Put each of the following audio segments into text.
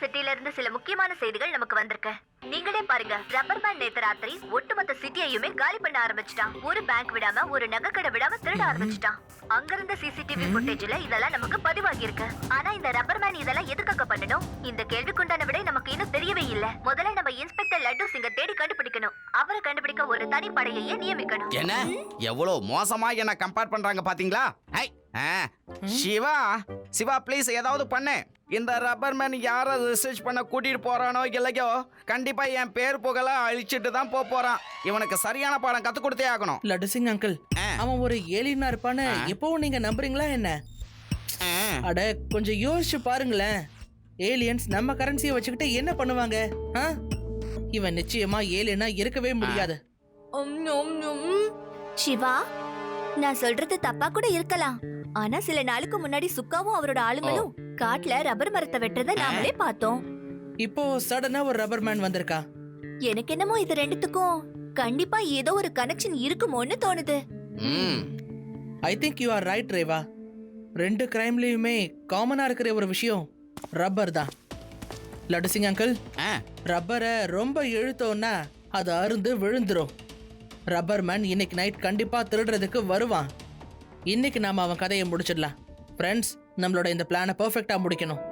சிட்டில இருந்து சில முக்கியமான செய்திகள் நமக்கு வந்திருக்கு நீங்களே பாருங்க ரப்பர் மேன் நேத்து ராத்திரி ஒட்டுமொத்த சிட்டியையுமே காலி பண்ண ஆரம்பிச்சிட்டான் ஒரு பேங்க் விடாம ஒரு நகைக்கடை விடாம திருட ஆரம்பிச்சிட்டான் அங்கிருந்த சிசிடிவி ஃபுட்டேஜ்ல இதெல்லாம் நமக்கு பதிவாகி இருக்கு ஆனா இந்த ரப்பர் மேன் இதெல்லாம் எதுக்காக பண்ணணும் இந்த கேள்விக்குண்டான விடை நமக்கு இன்னும் தெரியவே இல்ல முதல்ல நம்ம இன்ஸ்பெக்டர் லட்டு சிங்க தேடி கண்டுபிடிக்கணும் அவரை கண்டுபிடிக்க ஒரு தனி படையையே நியமிக்கணும் என்ன எவ்வளவு மோசமா என்ன கம்பேர் பண்றாங்க பாத்தீங்களா சிவா சிவா பிளீஸ் ஏதாவது பண்ணு இந்த ரப்பர் மேன் யாரை ரிசர்ச் பண்ண கூட்டிட்டு போறானோ இல்லையோ கண்டிப்பா கண்டிப்பா என் பேர் புகழ அழிச்சிட்டு தான் போக போறான் இவனுக்கு சரியான பாடம் கத்து கொடுத்தே ஆகணும் லட்டு சிங் அங்கிள் அவன் ஒரு ஏலியனா இருப்பான்னு எப்பவும் நீங்க நம்புறீங்களா என்ன அட கொஞ்சம் யோசிச்சு பாருங்களேன் ஏலியன்ஸ் நம்ம கரன்சியை வச்சுக்கிட்டு என்ன பண்ணுவாங்க இவன் நிச்சயமா ஏலியனா இருக்கவே முடியாது சிவா நான் சொல்றது தப்பா கூட இருக்கலாம் ஆனா சில நாளுக்கு முன்னாடி சுக்காவும் அவரோட ஆளுங்களும் காட்டுல ரப்பர் மரத்தை வெட்டுறத நாமளே பார்த்தோம் இப்போ சடனா ஒரு ரப்பர் மேன் வந்திருக்கா எனக்கு என்னமோ இது ரெண்டுத்துக்கும் கண்டிப்பா ஏதோ ஒரு கனெக்ஷன் இருக்குமோன்னு தோணுது I think you are right Reva ரெண்டு கிரைம்லயுமே காமனா இருக்கிற ஒரு விஷயம் ரப்பர் தான் லட்டு சிங் அங்கிள் ரப்பரை ரொம்ப இழுத்தோம்னா அது அருந்து விழுந்துரும் ரப்பர் மேன் இன்னைக்கு நைட் கண்டிப்பா திருடுறதுக்கு வருவான் இன்னைக்கு நாம அவன் கதையை முடிச்சிடலாம் ஃப்ரெண்ட்ஸ் நம்மளோட இந்த பிளானை பர்ஃபெக்டா முடிக்கணும்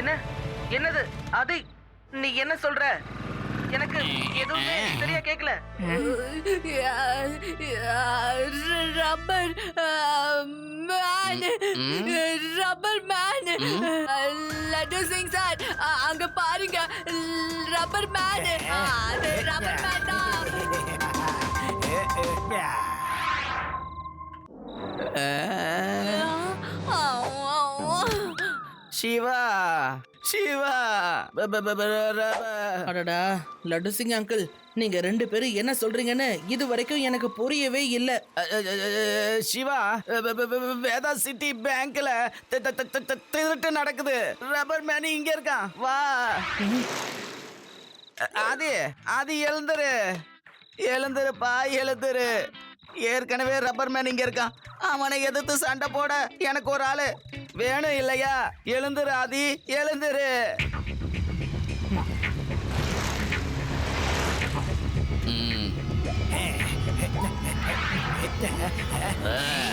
என்ன என்னது அது நீ என்ன சொல்ற எனக்கு எதுவுமே சரியா கேக்கல rubber man rubber man Laddu Singh sir அங்க பாருங்க ரப்பர் மேன் ரப்பர் மேன் தான் சிவா சிவா அடடா லட்டு சிங் அங்கிள் நீங்க ரெண்டு பேரும் என்ன சொல்றீங்கன்னு இது வரைக்கும் எனக்கு புரியவே இல்ல சிவா வேதா சிட்டி பேங்க்ல திருட்டு நடக்குது ரப்பர் மேனி இங்க இருக்கான் வா அது அது எழுந்துரு எழுந்துருப்பா எழுந்துரு ஏற்கனவே ரப்பர் மேன் இங்க இருக்கான் அவனை எதிர்த்து சண்டை போட எனக்கு ஒரு ஆளு வேணும் இல்லையா எழுந்துரு ஆதி எழுந்துரு ஆ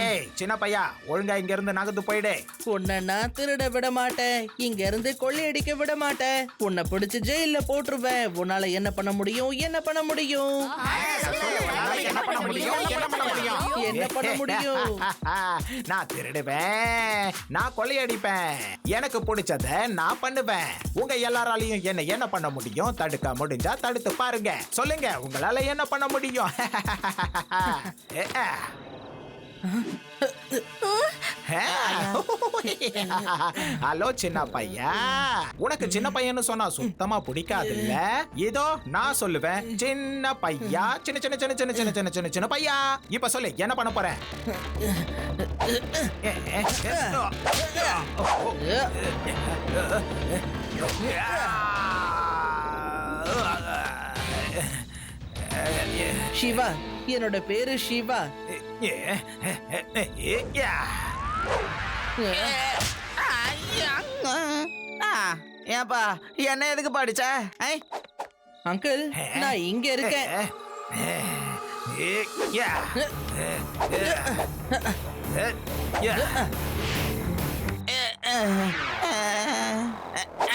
ஏய் சின்ன பையா ஒழுங்கா இங்க இருந்து நகர்ந்து போயிடு உன்னை நான் திருட விட மாட்டேன் இங்க இருந்து கொள்ளையடிக்க விட மாட்டேன் உன்னை பிடிச்சு ஜெயில போட்டுருவேன் உன்னால என்ன பண்ண முடியும் என்ன பண்ண முடியும் என்ன பண்ண முடியும் என்ன பண்ண முடியும் நான் திருடுவேன் நான் கொள்ளையடிப்பேன் எனக்கு பிடிச்சத நான் பண்ணுவேன் உங்க எல்லாராலையும் என்ன என்ன பண்ண முடியும் தடுக்க முடிஞ்சா தடுத்து பாருங்க சொல்லுங்க உங்களால என்ன பண்ண முடியும் ஹலோ சின்ன உனக்கு சின்ன பையன் சொன்னா சுத்தமா பிடிக்காதுல்ல ஏதோ நான் சொல்லுவேன் சின்ன பையா சின்ன சின்ன சின்ன சின்ன சின்ன சின்ன சின்ன சின்ன பையா இப்ப சொல்லு என்ன பண்ண போற Yeah! சிவா என்னோட பேரு சிவா ஏன்பா என்ன எதுக்கு படிச்ச அங்கிள் நான் இங்க இருக்கேன்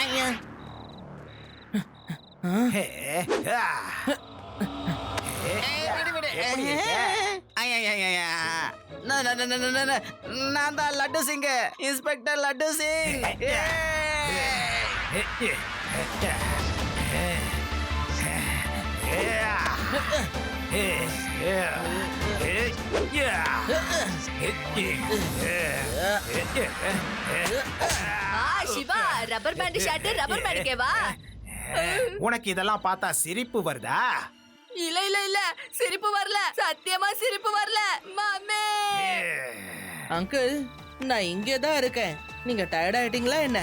ஐயா நான் தான் லட்டு சிங்க inspector Laddu Singh Siva rubber pant shirt rubber பேண்டுக்கே வா உனக்கு இதெல்லாம் பார்த்தா சிரிப்பு வருதா இல்ல இல்ல இல்ல சிரிப்பு வரல சத்தியமா சிரிப்பு வரல மாமே அங்கிள் நான் இங்கே தான் இருக்கேன் நீங்க டயர்ட் ஆயிட்டீங்களா என்ன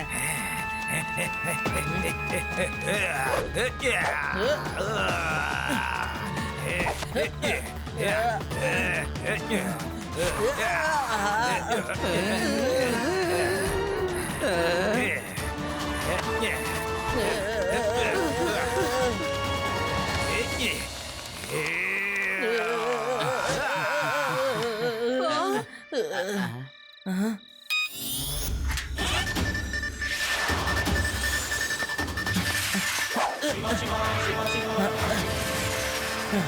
Yeah.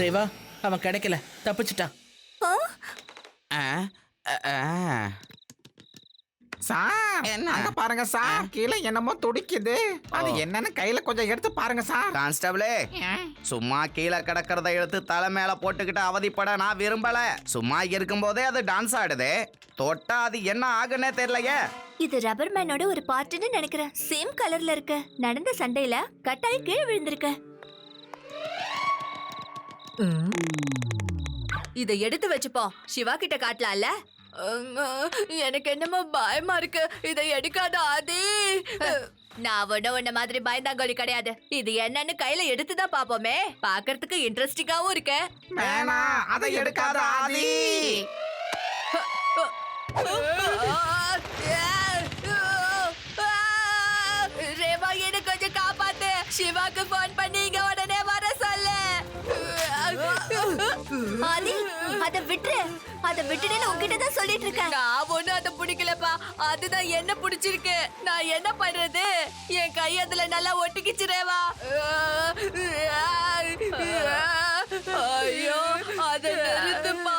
ரேவா அவன் கிடைக்கல தப்பிச்சுட்டான் சார் பாருங்க சார் கீழே என்னமோ துடிக்குது அது என்னன்னு கையில கொஞ்சம் எடுத்து பாருங்க சார் கான்ஸ்டபிளே சும்மா கீழே கிடக்கிறத எடுத்து தலை மேல போட்டுக்கிட்டு அவதிப்பட நான் விரும்பல சும்மா இருக்கும் போதே அது டான்ஸ் ஆடுது தொட்டா அது என்ன ஆகுன்னே தெரியலையே இது ரப்பர் மேனோட ஒரு பார்ட்டுன்னு நினைக்கிறேன் சேம் கலர்ல இருக்கு நடந்த சண்டையில கட்டாயம் கீழே விழுந்திருக்கேன் இதை எடுத்து வச்சுப்போம் சிவா கிட்ட காட்டலாம்ல எனக்கு என்னமோ பயமா இருக்கு இதை எடுக்காத ஆதி நான் ஒண்ணு ஒண்ணு மாதிரி பயந்தாங்கோலி கிடையாது இது என்னன்னு கையில எடுத்துதான் பாப்போமே பாக்குறதுக்கு இன்ட்ரெஸ்டிங்காவும் இருக்க அதை எடுக்காத ஆதி ரேவா என்ன கொஞ்சம் காப்பாத்து சிவாக்கு போன் பண்ணீங்க ஆதி அத விட்டுரு அத விட்டுடுன்னு உன்கிட்ட தான் சொல்லிட்டு இருக்கேன் நான் ஒண்ணும் அதை பிடிக்கலப்பா அதுதான் என்ன பிடிச்சிருக்கு நான் என்ன பண்றது என் கை அதுல நல்லா ஒட்டிக்கிச்சு ஐயோ அதை நிறுத்துப்பா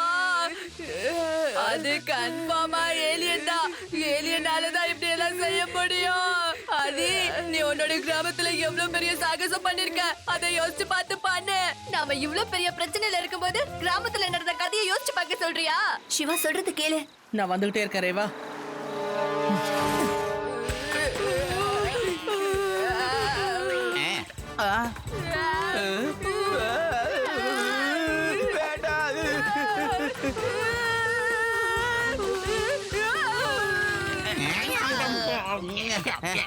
அது கன்ஃபார்மா ஏலியன் தான் ஏலியனால தான் இப்படி எல்லாம் செய்ய முடியும் அது நீ உன்னோட கிராமத்துல எவ்வளவு பெரிய சாகசம் பண்ணிருக்க அதை யோசிச்சு பார்த்து பண்ணு நாம இவ்வளவு பெரிய பிரச்சனையில இருக்கும்போது கிராமத்துல நடந்த கதையை யோசிச்சு பார்க்க சொல்றியா சிவா சொல்றது கேளு நான் வந்துகிட்டே இருக்கேன் ரேவா ஆ காப்பாத்துங்க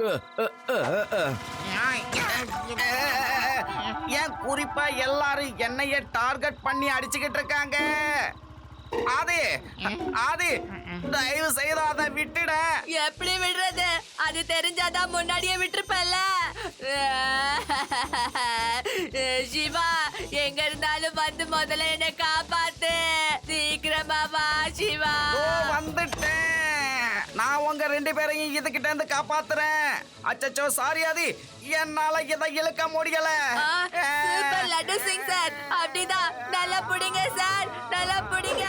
ஏன் குறிப்பா எல்லாரும் என்னைய டார்கெட் பண்ணி அடிச்சுக்கிட்டு இருக்காங்க ஆதி ஆதி தயவு செய்து அதை விட்டுட எப்படி விடுறது அது தெரிஞ்சாதான் முன்னாடியே விட்டுருப்பல்ல சிவா எங்க இருந்தாலும் வந்து முதல்ல என்ன காப்பாத்து சிவா வந்துட்டேன் நான் உங்க ரெண்டு பேரையும் இதுகிட்ட காப்பாத்துறேன் அச்சச்சோ சாரி ஆதி என்னால இதை இழுக்க முடியல லட்டு சிங் சார் அப்படிதான் நல்லா புடிங்க சார் நல்லா புடிங்க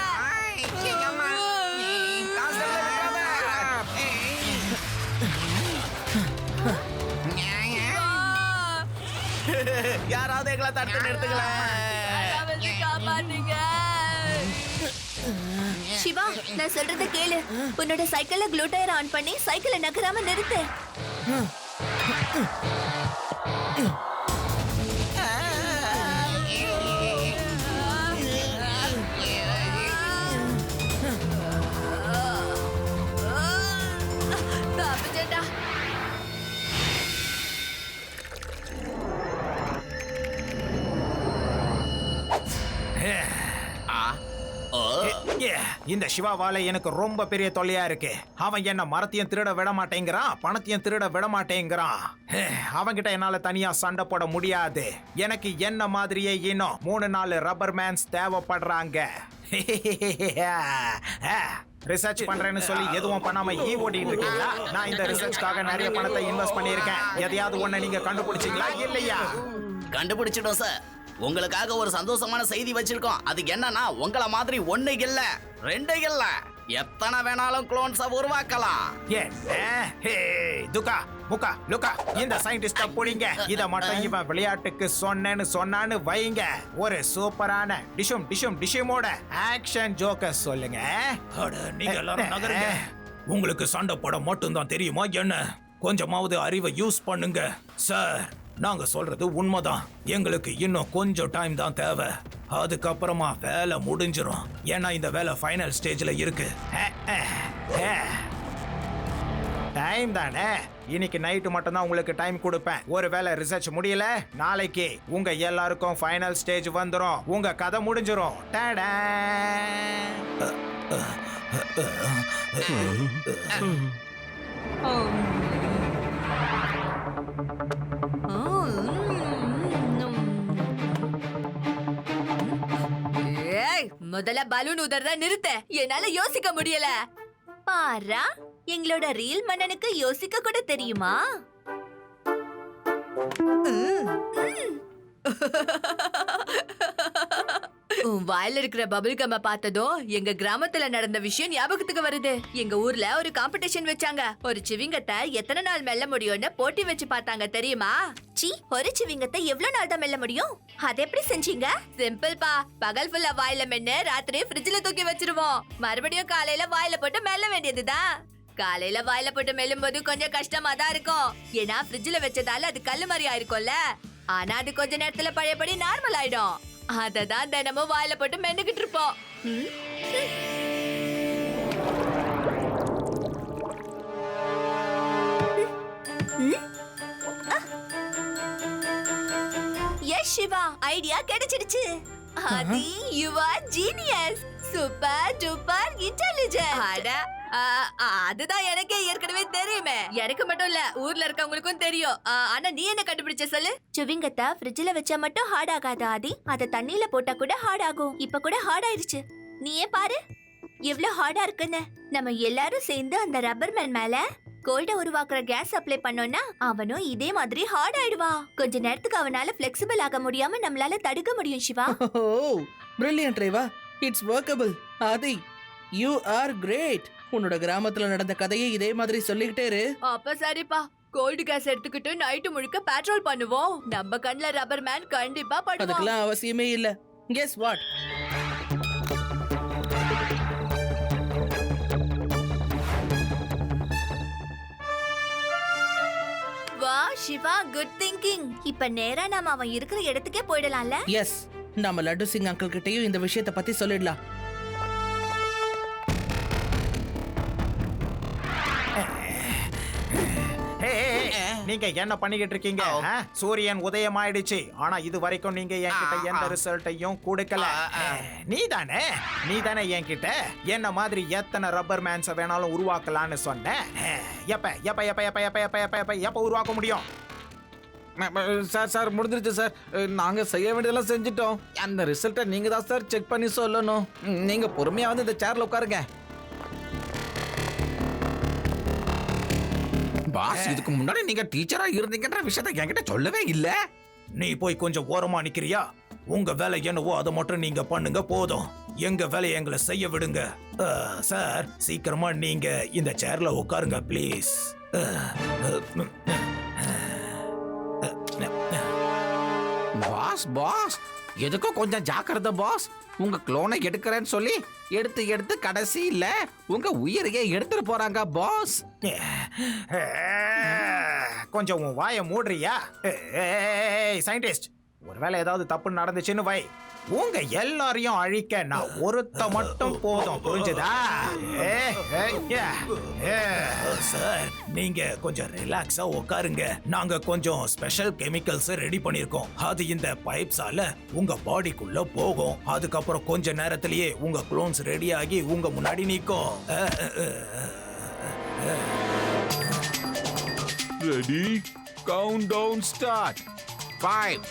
யாராவது எங்களை தட்டு எடுத்துக்கலாம் காப்பாத்துங்க சிவா நான் சொல்றத கேளு உன்னோட சைக்கிள்ல க்ளூ டயர் ஆன் பண்ணி சைக்கிளை நகராம நிறுத்து இந்த சிவாவால எனக்கு ரொம்ப பெரிய தொல்லையா இருக்கு அவன் என்ன மரத்தையும் திருட விட மாட்டேங்கிறான் பணத்தையும் திருட விட மாட்டேங்கிறான் அவன்கிட்ட என்னால தனியா சண்டை போட முடியாது எனக்கு என்ன மாதிரியே இன்னும் மூணு நாலு ரப்பர் மேன்ஸ் தேவைப்படுறாங்க ரிசர்ச் பண்றேன்னு சொல்லி எதுவும் பண்ணாம ஈ ஓடிட்டு இருக்கீங்களா நான் இந்த ரிசர்ச்க்காக நிறைய பணத்தை இன்வெஸ்ட் பண்ணியிருக்கேன் எதையாவது ஒண்ணு நீங்க கண்டுபிடிச்சீங்களா இல்லையா கண்டுபிடிச்சிடும் சார் உங்களுக்காக ஒரு சந்தோஷமான செய்தி வச்சிருக்கோம் அது என்னன்னா உங்களை மாதிரி ஒண்ணு இல்ல ரெண்டு இல்ல எத்தனை வேணாலும் குளோன்ஸ உருவாக்கலாம் ஏ ஹே துகா முகா லுகா இந்த சயின்டிஸ்ட புடிங்க இத மட்டும் இவன் விளையாட்டுக்கு சொன்னேன்னு சொன்னான்னு வைங்க ஒரு சூப்பரான டிஷும் டிஷும் டிஷுமோட ஆக்ஷன் ஜோக்க சொல்லுங்க அட நீங்க எல்லாரும் நகருங்க உங்களுக்கு சண்டை போட மட்டும்தான் தெரியுமா என்ன கொஞ்சமாவது அறிவை யூஸ் பண்ணுங்க சார் நாங்க சொல்றது உண்மைதான் எங்களுக்கு இன்னும் கொஞ்சம் டைம் தான் தேவை அதுக்கப்புறமா வேலை முடிஞ்சிடும் ஏன்னா இந்த வேலை ஃபைனல் ஸ்டேஜ்ல இருக்கு டைம் தானே இன்னைக்கு நைட்டு மட்டும்தான் உங்களுக்கு டைம் கொடுப்பேன் ஒரு ஒருவேளை ரிசர்ச் முடியல நாளைக்கு உங்க எல்லாருக்கும் ஃபைனல் ஸ்டேஜ் வந்துடும் உங்க கதை முடிஞ்சிரும் டேடா oh, ஏய் முதல்ல பலூன் உதறத நிறுத்த என்னால யோசிக்க முடியல பாரா எங்களோட ரீல் மன்னனுக்கு யோசிக்க கூட தெரியுமா உன் வாயில இருக்கிற பபிள் கம்ம பார்த்ததும் எங்க கிராமத்துல நடந்த விஷயம் ஞாபகத்துக்கு வருது எங்க ஊர்ல ஒரு காம்படிஷன் வச்சாங்க ஒரு சிவிங்கத்தை எத்தனை நாள் மெல்ல முடியும்னு போட்டி வச்சு பார்த்தாங்க தெரியுமா சி ஒரு சிவிங்கத்தை எவ்வளவு நாள் தான் மெல்ல முடியும் அது எப்படி செஞ்சீங்க சிம்பிள் பா பகல் ஃபுல்லா வாயில மென்னு ராத்திரி ஃப்ரிட்ஜ்ல தூக்கி வச்சிருவோம் மறுபடியும் காலையில வாயில போட்டு மெல்ல வேண்டியதுதான் காலையில வாயில போட்டு மெல்லும்போது கொஞ்சம் கஷ்டமா தான் இருக்கும் ஏன்னா ஃப்ரிட்ஜ்ல வச்சதால அது கல் மாதிரி ஆயிருக்கும்ல ஆனா அது கொஞ்ச நேரத்துல பழையபடி நார்மல் ஆயிடும் அதை தான் தினமும் வாயில போட்டு மென்னுக்கிட்டு இருப்போம் எஸ் சிவா ஐடியா கிடைச்சிடுச்சு அது you are genius super duper intelligent அதுதான் எனக்கே ஏற்கனவே தெரியுமே எனக்கு மட்டும் இல்ல ஊர்ல இருக்கவங்களுக்கும் தெரியும் ஆனா நீ என்ன கண்டுபிடிச்ச சொல்லு சுவிங்கத்தை ஃப்ரிட்ஜ்ல வச்சா மட்டும் ஹார்ட் ஆகாது ஆதி அதை தண்ணியில போட்டா கூட ஹார்ட் ஆகும் இப்ப கூட ஹார்ட் ஆயிருச்சு நீயே பாரு எவ்வளவு ஹார்டா இருக்குன்னு நம்ம எல்லாரும் சேர்ந்து அந்த ரப்பர் மேன் மேல கோல்ட உருவாக்குற கேஸ் அப்ளை பண்ணோம்னா அவனும் இதே மாதிரி ஹார்ட் ஆயிடுவான் கொஞ்ச நேரத்துக்கு அவனால பிளெக்சிபிள் ஆக முடியாம நம்மளால தடுக்க முடியும் Siva oh brilliant Reva it's workable Aadhi you are great உன்னோட கிராமத்துல நடந்த கதையை இதே மாதிரி சொல்லிக்கிட்டே இரு அப்ப சரிப்பா கோல்டு கேஸ் எடுத்துக்கிட்டு நைட்டு முழுக்க பேட்ரோல் பண்ணுவோம் நம்ம கண்ணில் ரப்பர் மேன் கண்டிப்பா பண்ணுவோம் அதுக்கெல்லாம் அவசியமே இல்ல கெஸ் வாட் வா சிவா குட் திங்கிங் இப்ப நேரா நாம அவன் இருக்கிற இடத்துக்கே போயிடலாம்ல எஸ் நம்ம லட்டு சிங் அங்கிள் கிட்டயும் இந்த விஷயத்தை பத்தி சொல்லிடலாம் நீங்க என்ன பண்ணிக்கிட்டு இருக்கீங்க ஆ? சூரியன் உதயமாயிடுச்சு ஆனா இது வரைக்கும் நீங்க என்கிட்ட எந்த ரிசல்ட்டையும் கொடுக்கல நீ தானே நீ தானே என்கிட்ட என்ன மாதிரி எத்தனை ரப்பர் மேன்ஸை வேணாலும் உருவாக்கலாம்னு சொன்னேன் எப்ப எப்ப எப்ப எப்ப எப்ப எப்ப எப்ப எப்ப எப்ப உருவாக்க முடியும் சார் சார் முடிஞ்சிருச்சு சார் அஹ், நாங்க செய்ய வேண்டியதெல்லாம் செஞ்சிட்டோம் அந்த ரிசல்ட்டை நீங்க தான் சார் செக் பண்ணி சொல்லணும் ம், நீங்க பொறுமையா வந்து இந்த சேர்ல உட்காருங்க பாஸ் இதுக்கு முன்னாடி நீங்க டீச்சரா இருந்தீங்கன்ற விஷயத்த என்கிட்ட சொல்லவே இல்ல நீ போய் கொஞ்சம் ஓரமா நிக்கிறியா உங்க வேலை என்னவோ அதை மட்டும் நீங்க பண்ணுங்க போதும் எங்க வேலையை எங்களை செய்ய விடுங்க சார் சீக்கிரமா நீங்க இந்த சேர்ல உட்காருங்க ப்ளீஸ் பாஸ் பாஸ் எதுக்கும் கொஞ்சம் ஜாக்கிரதை பாஸ் உங்க குளோனை எடுக்கிறேன்னு சொல்லி எடுத்து எடுத்து கடைசியில் உங்க உயிரையே எடுத்துட்டு போறாங்க பாஸ் கொஞ்சம் உன் வாயை மூடுறியா சயின்டிஸ்ட் ஒருவேளை ஏதாவது தப்பு நடந்துச்சுன்னு வை உங்க எல்லாரையும் அழிக்க நான் ஒருத்த மட்டும் போதும் புரிஞ்சுதா சார் நீங்க கொஞ்சம் ரிலாக்ஸா உட்காருங்க நாங்க கொஞ்சம் ஸ்பெஷல் கெமிக்கல்ஸ் ரெடி பண்ணிருக்கோம் அது இந்த பைப்ஸால உங்க பாடிக்குள்ள போகும் அதுக்கப்புறம் கொஞ்ச நேரத்திலேயே உங்க குளோன்ஸ் ரெடி ஆகி உங்க முன்னாடி நிற்கும் ready count down start five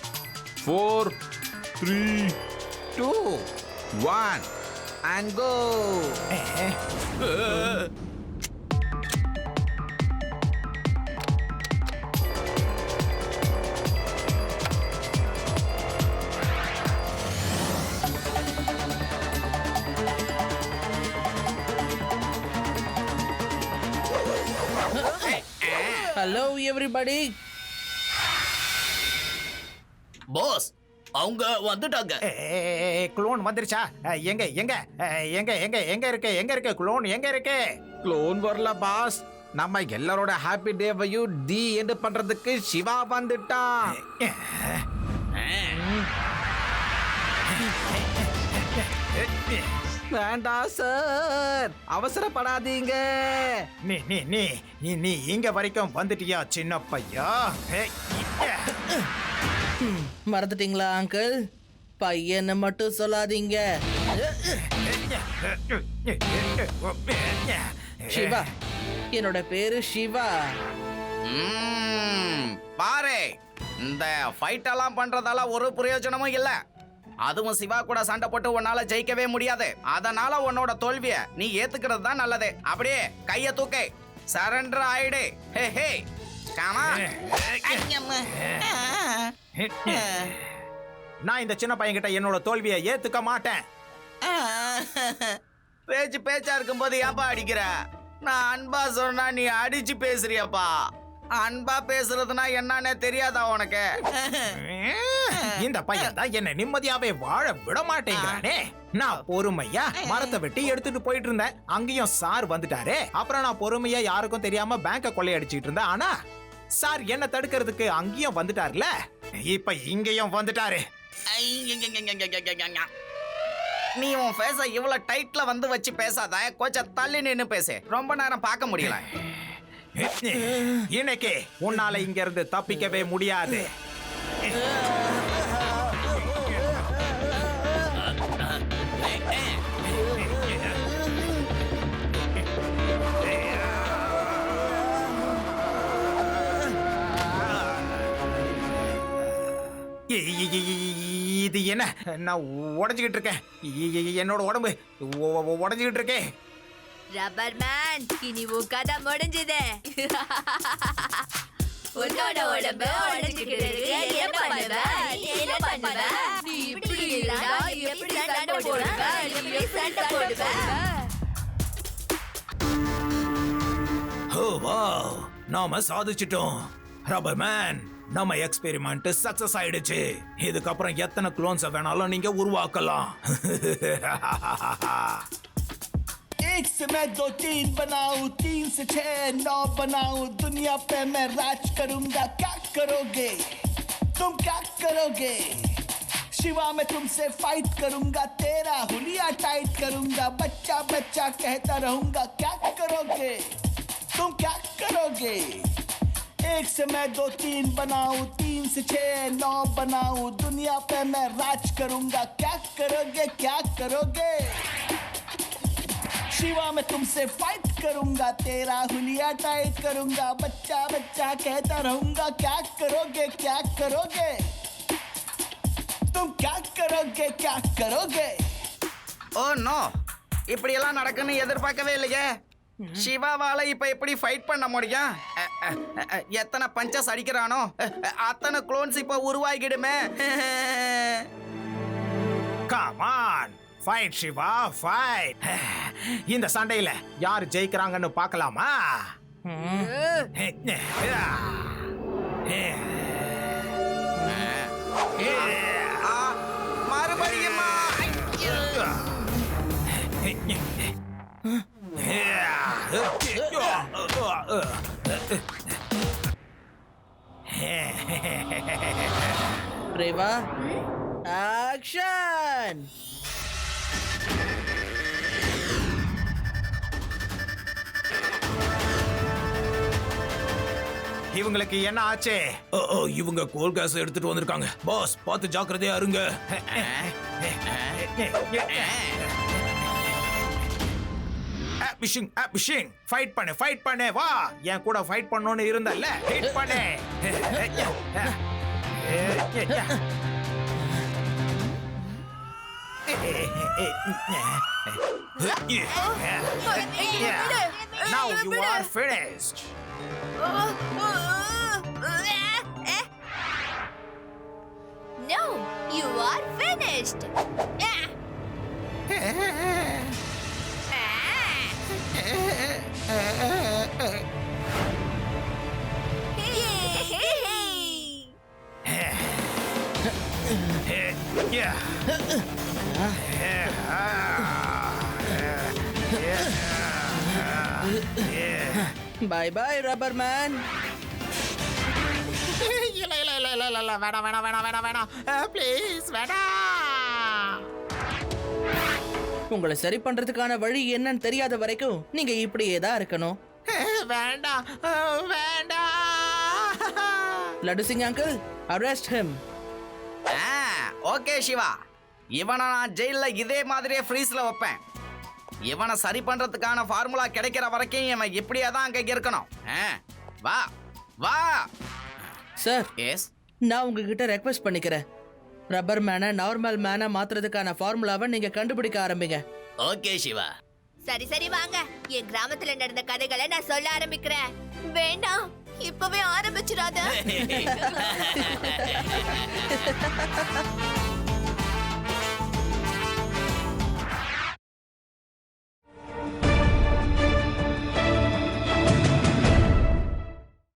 four 3, 2, 1, and go! Hello everybody! Boss, அவங்க வந்துட்டாங்க குளோன் வந்துருச்சா எங்க எங்க எங்க எங்க எங்க இருக்கு எங்க இருக்கு குளோன் எங்க இருக்கு குளோன் வரல பாஸ் நம்ம எல்லாரோட ஹாப்பி டேவையும் டி என்று பண்றதுக்கு சிவா வந்துட்டா வேண்டாம் சார் அவசரப்படாதீங்க நீ நீ நீ நீ நீ இங்க வரைக்கும் வந்துட்டியா சின்ன பையா மறந்துட்டீங்களா அங்கிள் பையனை மட்டும் சொல்லாதீங்க சிவா என்னோட பேரு சிவா பாரு இந்த ஃபைட் எல்லாம் பண்றதால ஒரு பிரயோஜனமும் இல்ல அதுவும் சிவா கூட சண்டை போட்டு உன்னால ஜெயிக்கவே முடியாது அதனால உன்னோட தோல்விய நீ ஏத்துக்கிறது தான் நல்லது அப்படியே கைய தூக்கை சரண்டர் ஆயிடு ஹே ஹே காமா நான் இந்த சின்ன பையன்கிட்ட என்னோட தோல்வியை ஏத்துக்க மாட்டேன் பேச்சு பேச்சா இருக்கும்போது ஏப்பா அடிக்கிற நான் அன்பா சொன்னா நீ அடிச்சு பேசுறியப்பா அன்பா பேசுறதுனா என்னன்னே தெரியாதா உனக்கு இந்த பையன் தான் என்ன நிம்மதியாவே வாழ விட மாட்டேங்கிறானே நான் பொறுமையா மரத்தை வெட்டி எடுத்துட்டு போயிட்டு இருந்தேன் அங்கேயும் சார் வந்துட்டாரு அப்புறம் நான் பொறுமையா யாருக்கும் தெரியாம பேங்க கொள்ளையடிச்சிட்டு இருந்தேன் ஆனா சார் என்ன தடுக்கிறதுக்கு அங்கேயும் வந்துட்டார்ல இப்ப இங்கேயும் வந்துட்டாரு நீ உன் பேச இவ்வளவு டைட்ல வந்து வச்சு பேசாத கொஞ்சம் தள்ளி நின்னு பேசு ரொம்ப நேரம் பார்க்க முடியல இன்னைக்கு உன்னால இங்க இருந்து தப்பிக்கவே முடியாது இது என்ன நான் உடஞ்சுக்கிட்டு இருக்கேன் என்னோட உடம்பு உடஞ்சுக்கிட்டு இருக்கேன் ரப்பர் மேன் இனி உன் கதை முடிஞ்சது உன்னோட உடம்பு உடஞ்சுக்கிட்டு ஓ வாவ் நாம சாதிச்சிட்டோம் ரப்பர் மேன் நம்ம எக்ஸ்பெரிமெண்ட் சக்சஸ் ஆயிடுச்சு இதுக்கப்புறம் எத்தனை குளோன்ஸ் வேணாலும் நீங்க உருவாக்கலாம் एक से मैं दो तीन बनाऊं तीन से छह नौ बनाऊं दुनिया पे मैं राज करूंगा क्या करोगे तुम क्या करोगे शिवा मैं तुमसे फाइट करूंगा तेरा हुलिया टाइट करूंगा बच्चा बच्चा कहता रहूंगा क्या करोगे तुम क्या करोगे एक से मैं दो तीन बनाऊं तीन से छह नौ बनाऊं दुनिया पे मैं राज करूंगा क्या करोगे क्या करोगे शिवा मैं तुमसे फाइट करूंगा तेरा हुलिया टाइट करूंगा बच्चा बच्चा कहता रहूंगा क्या करोगे क्या करोगे तुम क्या करोगे क्या करोगे ஓ நோ இப்படி எல்லாம் நடக்குன்னு எதிர்பார்க்கவே இல்லையே சிவாவால இப்ப எப்படி ஃபைட் பண்ண முடியும் அ, அ, அ, எத்தனை பஞ்சஸ் அடிக்கிறானோ அத்தனை குளோன்ஸ் இப்போ உருவாகிடுமே ஃபைட் சிவா ஃபைட் இந்த சண்டையில யார் ஜெயிக்கிறாங்கன்னு பார்க்கலாமா மறுபடியுமா ரேவா ஆக்ஷன் இவங்களுக்கு என்ன ஆச்சே இவங்க கோல் கேஸ் எடுத்துட்டு வந்திருக்காங்க பாஸ் பார்த்து ஜாக்கிரதையா இருங்க அபிஷிங் அபிஷிங் ஃபைட் பண்ணு ஃபைட் பண்ணு வா என் கூட ஃபைட் பண்ணனும்னு இருந்தல்ல ஹிட் பண்ணு Now you are finished. No, you are finished. Bye bye rubber man இல்ல இல்ல இல்ல இல்ல இல்ல வேணாம் வேணாம் வேணாம் வேணாம் வேணாம் ப்ளீஸ் வேணாம் உங்களை சரி பண்றதுக்கான வழி என்னன்னு தெரியாத வரைக்கும் நீங்க இப்படியே தான் இருக்கணும் வேண்டாம் வேண்டாம் Laddu Singh uncle arrest him okay Siva இவனை நான் ஜெயிலில் இதே மாதிரியே ஃப்ரீஸில் வைப்பேன் இவனை சரி பண்றதுக்கான ஃபார்முலா கிடைக்கிற வரைக்கும் இவன் இப்படியே தான் அங்கே இருக்கணும் வா வா சார் எஸ் நான் உங்ககிட்ட ரெக்வெஸ்ட் பண்ணிக்கிறேன் ரப்பர் மேனை நார்மல் மேனை மாத்துறதுக்கான ஃபார்முலாவை நீங்க கண்டுபிடிக்க ஆரம்பிங்க ஓகே சிவா சரி சரி வாங்க என் கிராமத்துல நடந்த கதைகளை நான் சொல்ல ஆரம்பிக்கிறேன் வேண்டாம் இப்பவே ஆரம்பிச்சிடாத